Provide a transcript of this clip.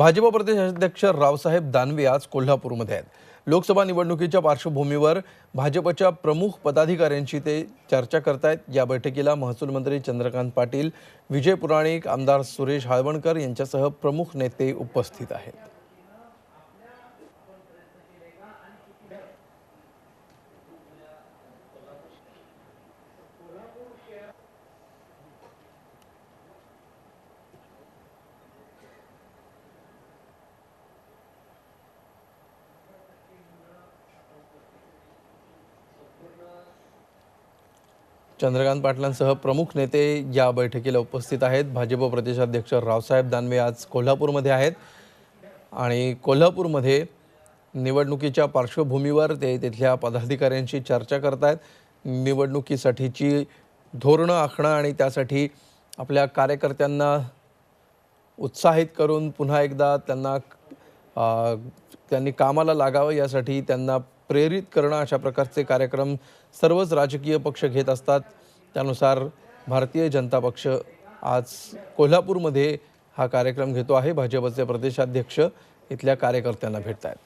भाजप प्रदेशाध्यक्ष रावसाहेब दानवे आज कोल्हापूरमध्ये आहेत. लोकसभा निवडणुकीच्या पार्श्वभूमीवर भाजपच्या प्रमुख पदाधिकाऱ्यांशी ते चर्चा करतायत. या बैठकीला महसूल मंत्री चंद्रकांत पाटील विजय पुराणिक आमदार सुरेश हाळवणकर यांच्यासह प्रमुख नेते उपस्थित आहेत. चंद्रकांत पाटलांसह प्रमुख नेते या बैठकीला उपस्थित आहेत. भाजप प्रदेशाध्यक्ष रावसाहेब दानवे आज कोल्हापूरमध्ये आहेत. आणि कोल्हापूरमध्ये निवडणुकीच्या पार्श्वभूमीवर ते तिथल्या पदाधिकाऱ्यांशी चर्चा करतायत. निवडणुकीसाठीची धोरणं आखणं आणि त्यासाठी आपल्या कार्यकर्त्यांना उत्साहित करून पुन्हा एकदा त्यांना त्यांनी कामाला लागावं यासाठी त्यांना प्रेरित करणं अशा प्रकारचे कार्यक्रम सर्वच राजकीय पक्ष घेत असतात. त्यानुसार भारतीय जनता पक्ष आज कोल्हापूरमध्ये हा कार्यक्रम घेतो आहे. भाजपचे प्रदेशाध्यक्ष इथल्या कार्यकर्त्यांना भेटत आहेत